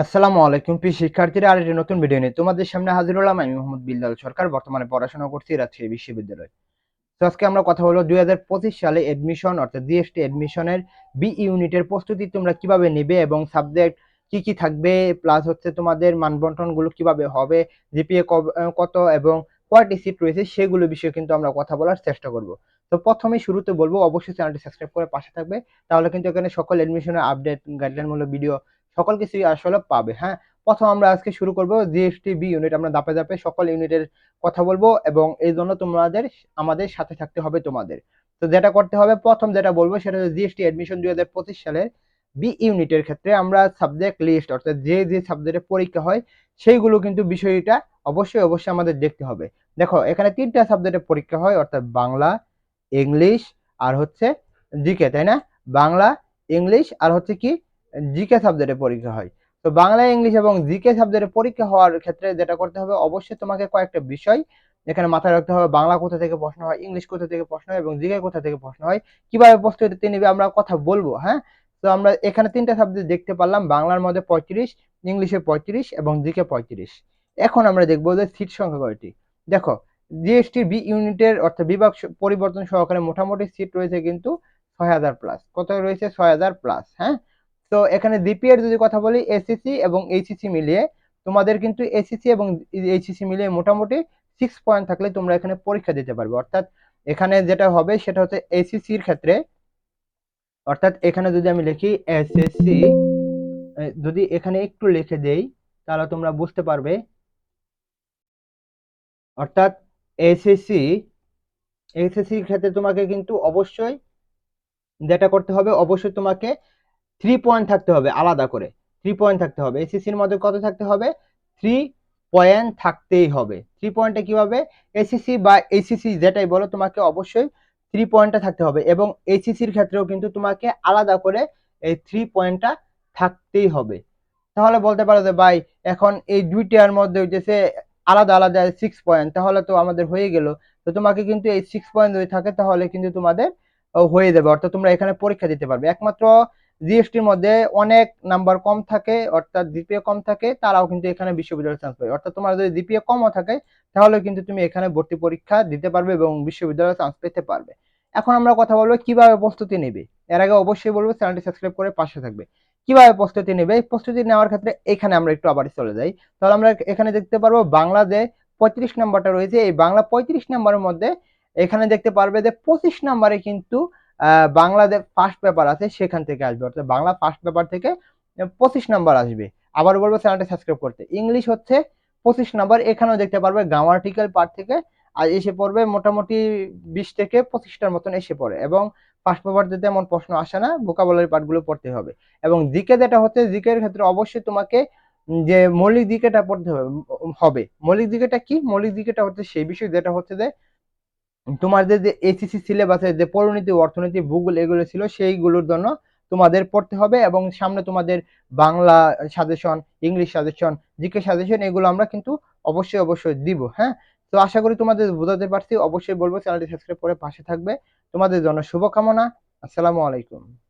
আসসালামু আলাইকুম, প্রিয় শিক্ষার্থীরা আর একটি নতুন ভিডিও নিয়ে তোমাদের সামনে হাজির হলাম আমি মোহাম্মদ বিল্লাল সরকার, বর্তমানে পড়াশোনা করছি রাজশাহী বিশ্ববিদ্যালয়। তো আজকে আমরা কথা বলব দুই হাজার পঁচিশ সালে এডমিশন অর্থাৎ জিএসটি এডমিশনের বি ইউনিটের প্রস্তুতি তোমরা কীভাবে নেবে এবং সাবজেক্ট কি কি থাকবে প্লাস হচ্ছে তোমাদের মানবন্টনগুলো কীভাবে হবে জিপিএ কত এবং কয়টি সিট রয়েছে, সেগুলো বিষয়ে কিন্তু আমরা কথা বলার চেষ্টা করব। তো প্রথমে শুরুতে বলব, অবশ্যই চ্যানেলটি সাবস্ক্রাইব করে পাশে থাকবে, তাহলে কিন্তু এখানে সকল এডমিশনের আপডেট গাইডলাইনমূলক ভিডিও সকল কিছুই আসলে পাবে হ্যাঁ? প্রথম আমরা আজকে শুরু করব জিএসটি বি ইউনিট আমরা দাপে দাপে সকল ইউনিটের কথা বলব এবং এই জন্য তোমাদের, আমাদের সাথে থাকতে হবে তোমাদের। তো যেটা করতে হবে, প্রথম যেটা বলব সেটা হচ্ছে জিএসটি অ্যাডমিশন দুই হাজার পঁচিশ সালের বি ইউনিটের ক্ষেত্রে আমরা সাবজেক্ট লিস্ট অর্থাৎ যে যে সাবজেক্টে পরীক্ষা হয়, সেইগুলো কিন্তু বিষয়টা অবশ্যই অবশ্যই আমাদের দেখতে হবে। দেখো, এখানে তিনটা সাবজেক্টে পরীক্ষা হয়, অর্থাৎ বাংলা ইংলিশ আর হচ্ছে জিকে তাই না? বাংলা ইংলিশ আর হচ্ছে কি জিকে সাবজেক্টে পরীক্ষা হয়। তো বাংলা, ইংলিশ এবং জিকে সাবজেক্টে পরীক্ষা হওয়ার ক্ষেত্রে যেটা করতে হবে, অবশ্যই তোমাকে কয়েকটা বিষয় এখানে মাথায় রাখতে হবে। বাংলা কোথা থেকে প্রশ্ন হয়, ইংলিশ কোথা থেকে প্রশ্ন হয় এবং জিকে কোথা থেকে প্রশ্ন হয়, কীভাবে প্রস্তুতি নেবে আমরা কথা বলব হ্যাঁ? তো আমরা এখানে তিনটা সাবজেক্ট দেখতে পারলাম, বাংলার মধ্যে পঁয়ত্রিশ, ইংলিশে পঁয়ত্রিশ এবং জিকে পঁয়ত্রিশ। এখন আমরা দেখব যে সিট সংখ্যা কয়টি? দেখো জিএসটি বি ইউনিটের অর্থাৎ বিভাগ পরিবর্তন সহকারে মোটামুটি সিট রয়েছে কিন্তু ছয় হাজার প্লাস কত রয়েছে? ছয় হাজার প্লাস হ্যাঁ? তো এখানে এর যদি কথা বলি এসিসি এবং এইচএসি মিলিয়ে, তোমাদের কিন্তু এসিসি এবং এইচএসি মিলিয়ে মোটামুটি সিক্স পয়েন্ট থাকলে তোমরা এখানে পরীক্ষা দিতে পারবে। অর্থাৎ এখানে যেটা হবে সেটা হচ্ছে এসিসির ক্ষেত্রে, অর্থাৎ এখানে যদি আমি লিখি এসএসসি যদি এখানে একটু লিখে দেই, তাহলে তোমরা বুঝতে পারবে। অর্থাৎ এসএসসি এসএসসির ক্ষেত্রে তোমাকে কিন্তু অবশ্যই যেটা করতে হবে, অবশ্যই তোমাকে থ্রি পয়েন্ট থাকতে হবে আলাদা করে। থ্রি পয়েন্ট থাকতে হবে। এসিসির মধ্যে কত থাকতে হবে? থ্রি পয়েন্ট থাকতেই হবে। থ্রি পয়েন্টে কীভাবে? এসিসি বা এসিসি যেটাই বলো, তোমাকে অবশ্যই থ্রি পয়েন্টটা থাকতে হবে এবং এসিসির ক্ষেত্রেও কিন্তু তোমাকে আলাদা করে এই থ্রি পয়েন্টটা থাকতেই হবে। তাহলে বলতে পারো যে ভাই, এখন এই দুইটার মধ্যে হইতেছে আলাদা আলাদা সিক্স পয়েন্ট তাহলে তো আমাদের হয়ে গেল। তো তোমাকে কিন্তু এই সিক্স পয়েন্ট যদি থাকে, তাহলে কিন্তু তোমাদের হয়ে যাবে। অর্থাৎ তোমরা এখানে পরীক্ষা দিতে পারবে। একমাত্র জিএসটির মধ্যে অনেক নাম্বার কম থাকে, অর্থাৎ জিপিএ কম থাকে, তারাও কিন্তু এখানে বিশ্ববিদ্যালয়ে চান্স পাবে অর্থাৎ তোমার যদি জিপিএ কমও থাকে, তাহলে কিন্তু তুমি এখানে ভর্তি পরীক্ষা দিতে পারবে এবং বিশ্ববিদ্যালয়ে চান্স পেতে পারবে। এখন আমরা কথা বলব কীভাবে প্রস্তুতি নেবে। এর আগে অবশ্যই বলব, চ্যানেলটি সাবস্ক্রাইব করে পাশে থাকবে। কীভাবে প্রস্তুতি নেবে? প্রস্তুতি নেওয়ার ক্ষেত্রে এখানে আমরা একটু আবার চলে যাই। তাহলে আমরা এখানে দেখতে পারব বাংলা যে পঁয়ত্রিশ নাম্বারটা রয়েছে। এই বাংলা পঁয়ত্রিশ নাম্বারের মধ্যে এখানে দেখতে পারবে যে পঁচিশ নাম্বারে কিন্তু বাংলাদেশ ফার্স্ট পেপার আছে, সেখান থেকে আসবে। অর্থাৎ বাংলা ফার্স্ট পেপার থেকে পঁচিশ নাম্বার আসবে। আবার বলব চ্যানেলটা সাবস্ক্রাইব করতে। ইংলিশ হচ্ছে পঁচিশ নাম্বার এখানেও দেখতে পারবে গ্রামার্টিক্যাল পার্ট থেকে আর এসে পড়বে মোটামুটি বিশ থেকে পঁচিশটার মতন এসে পড়ে। এবং ফার্স্ট পেপার দিতে এমন প্রশ্ন আসে না ভোকাবুলারি পার্টগুলো পড়তে হবে। এবং জিকে যেটা হচ্ছে, জিকের ক্ষেত্রে অবশ্যই তোমাকে যে মৌলিক দিকেটা পড়তে হবে মৌলিক দিকেটা কি? মৌলিক দিকেটা হচ্ছে সেই বিষয় যেটা হচ্ছে যে তোমাদের যে এসিসি সিলেবাসে যে পরিণতি, অর্থনীতি, ভূগোল এগুলো ছিল, সেইগুলোর জন্য তোমাদের পড়তে হবে এবং সামনে তোমাদের Bangla suggestion English suggestion GK suggestion এগুলো আমরা কিন্তু অবশ্যই অবশ্যই দিব হ্যাঁ? তো আশা করি তোমাদের বোঝাতে পারছি। অবশ্যই বলব, চ্যানেলটি সাবস্ক্রাইব করে পাশে থাকবে। তোমাদের জন্য শুভকামনা। আসসালামু আলাইকুম।